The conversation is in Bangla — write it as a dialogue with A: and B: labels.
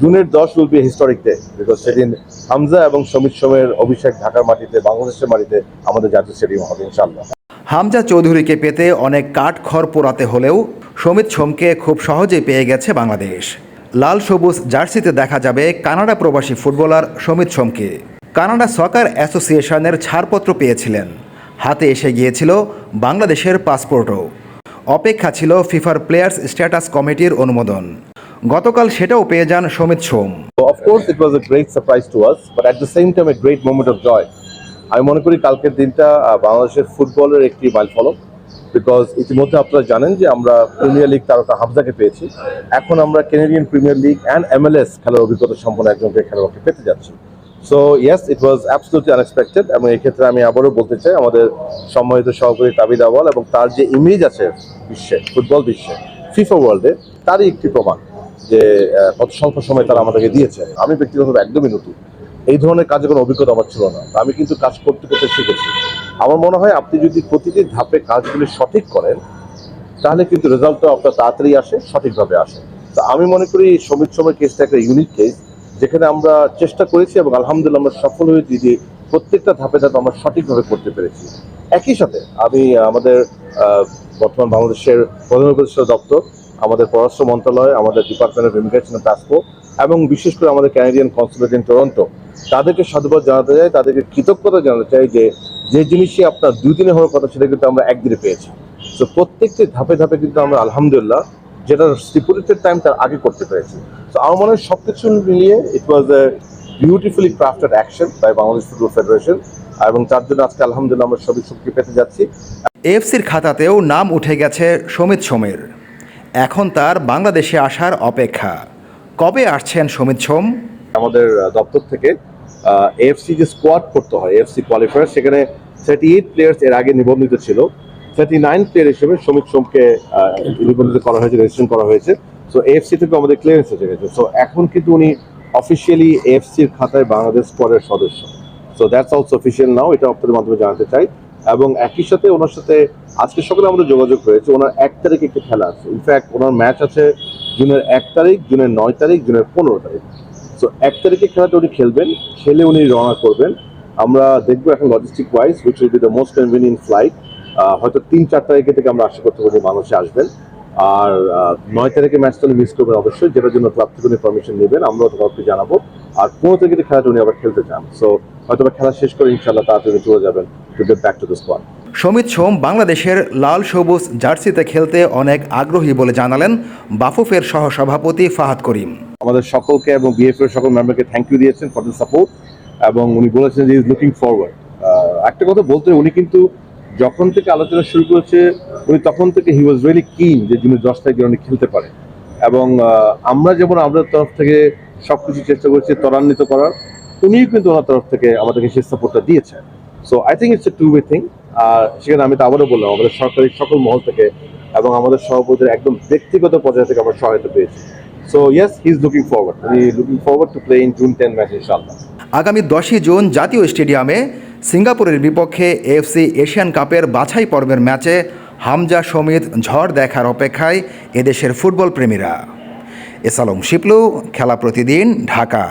A: জুনের দশ will be historic day because সেদিন হামজা এবং সমিত সোমের অভিষেক ঢাকার মাটিতে, বাংলাদেশের মাটিতে আমাদের জাতীয় স্টেডিয়াম হবে ইনশাল্লাহ
B: হামজা চৌধুরীকে পেতে অনেক কাঠ খড় পোড়াতে হলেও সমিত সোমকে খুব সহজেই পেয়ে গেছে বাংলাদেশ। লাল সবুজ জার্সিতে দেখা যাবে কানাডা প্রবাসী ফুটবলার সমিত সোমকে। কানাডা সকার অ্যাসোসিয়েশনের ছাড়পত্র পেয়েছিলেন। হাতে এসে গিয়েছিল বাংলাদেশের পাসপোর্টও। অপেক্ষা ছিল ফিফার প্লেয়ার্স স্ট্যাটাস কমিটির অনুমোদন। গতকাল সেটাও পেয়ে যান সমিত সোম।
A: So of course it was a great surprise to us, but at the same time a great moment of আমি মনে করি কালকের দিনটা বাংলাদেশের ফুটবলের একটি মাইল ফলক বিকজ ইতিমধ্যে আপনারা জানেন যে আমরা প্রিমিয়ার লিগ তারকা হামজাকে পেয়েছি। এখন আমরা Canadian premier league and MLS খেলার অভিজ্ঞতা সম্পন্ন একজনকে খেলোয়াড়কে পেতে যাচ্ছি। So yes it was absolutely unexpected এবং এই ক্ষেত্রে আমি আবারও বলতে চাই আমাদের সম্মানিত সহকারী তাবিদ আওয়াল এবং তার যে ইমেজ আছে বিশ্বে ফুটবল বিশ্বে ফিফা ওয়ার্ল্ডে তারই একটি প্রমাণ। যে কত স্বল্প সময় তারা আমাদেরকে দিয়েছে। আমি ব্যক্তিগতভাবে একদমই নতুন। এই ধরনের কাজে কোনো অভিজ্ঞতা আমার ছিল না। আমি কিন্তু কাজ করতে করতে শিখেছি। আমার মনে হয় আপনি যদি প্রতিটি ধাপে কাজগুলি সঠিক করেন, তাহলে কিন্তু রেজাল্টটা আপনার তাড়াতাড়ি আসে, সঠিকভাবে আসে। তো আমি মনে করি সমিত সময় কেসটা একটা ইউনিক কেস যেখানে আমরা চেষ্টা করেছি এবং আলহামদুলিল্লাহ আমরা সফল হয়েছি যে প্রত্যেকটা ধাপে ধাপে আমরা সঠিকভাবে করতে পেরেছি। একই সাথে আমি আমাদের বর্তমান বাংলাদেশের প্রধান উপদেষ্টা দপ্তর আমাদের পররাষ্ট্র মন্ত্রণালয়, আমাদের ডিপার্টমেন্ট অফ ইমিগ্রেশন পাসপোর্ট এবং বিশেষ করে আমাদের ক্যানাডিয়ান কনসুলেট ইন টরন্টো তাদেরকে সাধুবাদ জানাতে চাই, তাদেরকে কৃতজ্ঞতা জানাতে চাই যে যে জিনিসই আপনার দুই দিনে হওয়ার কথা সেটা কিন্তু আমরা একদিনে পেয়েছি। তো প্রত্যেকটি ধাপে ধাপে কিন্তু আমরা আলহামদুলিল্লাহ যেটা স্টিপুলেটেড টাইম তার আগে করতে পেরেছি। তো আমার মনে হয় সব কিছু মিলিয়ে it was a beautifully crafted action by Bangladesh football federation এবং তার জন্য আজকে আলহামদুলিল্লাহ আমরা সবই সুখী পেতে যাচ্ছি।
B: এফসির খাতাতেও নাম উঠে গেছে সমিত সোমের। এখন তার বাংলাদেশে আসার অপেক্ষা। কবে আসছেন সমিত সোম?
A: আমাদের দপ্তর থেকে এএফসি যে স্কোয়াড করতে হয় এএফসি কোয়ালিফায়ার সেখানে থার্টি এইট প্লেয়ার্স এর আগে নিবন্ধিত ছিল। থার্টি নাইন প্লেয়ার হিসেবে শ্রমিক সোমকে নিবন্ধিত করা হয়েছে রেজিস্ট্রেশন করা হয়েছে। সো এএফসি থেকে আমাদের ক্লিয়ারেন্স এসে গেছে। সো এখন কিন্তু উনি অফিসিয়ালি এএফসির খাতায় বাংলাদেশ স্কোয়াডের সদস্য। So that's also official now এটা আপনাদের মাধ্যমে জানাতে চাই। এবং একই সাথে ওনার সাথে আজকে সকালে আমাদের যোগাযোগ হয়েছে। ওনার এক তারিখে একটি খেলা আছে। ইনফ্যাক্ট ওনার ম্যাচ আছে জুনের এক তারিখ, জুনের নয় তারিখ, জুনের পনেরো তারিখ। সো এক তারিখে খেলাটা উনি খেলবেন, খেলে উনি রওনা করবেন। আমরা দেখব এখন logistic wise which will be the most convenient flight হয়তো তিন, চার তারিখে থেকে আমরা আশা করতে পারি মানুষে আসবেন। আর নয় তারিখে ম্যাচটা উনি মিস করবেন অবশ্যই, যেটার জন্য ক্লাব থেকে উনি পারমিশন নেবেন। আমরাও ক্লাবকে জানাব। আর পনেরো তারিখে খেলাটা উনি আবার খেলতে চান। সো হয়তো খেলা শেষ করে ইনশাল্লাহ তাড়াতাড়ি চলে যাবেন। স্কোয়াড
B: সমিত সোম বাংলাদেশের লাল সবুজ জার্সিতে খেলতে অনেক আগ্রহী বলে জানালেন বাফুফের সহসভাপতি ফাহাদ করিম।
A: আমাদের সকলকে এবং বিএফ এর সকল মেম্বারকে থ্যাংক ইউ দিয়েছেন ফর দ্য সাপোর্ট এবং উনি বলেছেন যে ইজ লুকিং ফরওয়ার্ড একটা কথা বলতে উনি কিন্তু যখন থেকে আলোচনা শুরু করেছে উনি তখন থেকে হি ওয়াজ রিয়েলি কিন যে যিনি দশ তারিখে উনি খেলতে পারে এবং আমরা যেমন আমাদের তরফ থেকে সবকিছু চেষ্টা করছি ত্বরান্বিত করার উনিও কিন্তু ওনার তরফ থেকে আমাদেরকে সেই সাপোর্টটা দিয়েছেন। So I think it's a two way thing আর সেখানে আমি তো আবারও বললাম, আমাদের সরকারি সকল মহল থেকে এবং আমাদের সভাপতির একদম ব্যক্তিগত পর্যায়ে থেকে আমরা সহায়তা পেয়েছি। So yes he is looking forward উনি looking forward to play in June ten match ইনশাআল্লাহ
B: আগামী দশই জুন জাতীয় স্টেডিয়ামে সিঙ্গাপুরের বিপক্ষে এফসি এশিয়ান কাপের বাছাই পর্বের ম্যাচে হামজা সমিত ঝড় দেখার অপেক্ষায় এদেশের ফুটবল প্রেমীরা। এসালম শিপলু, খেলা প্রতিদিন ঢাকা।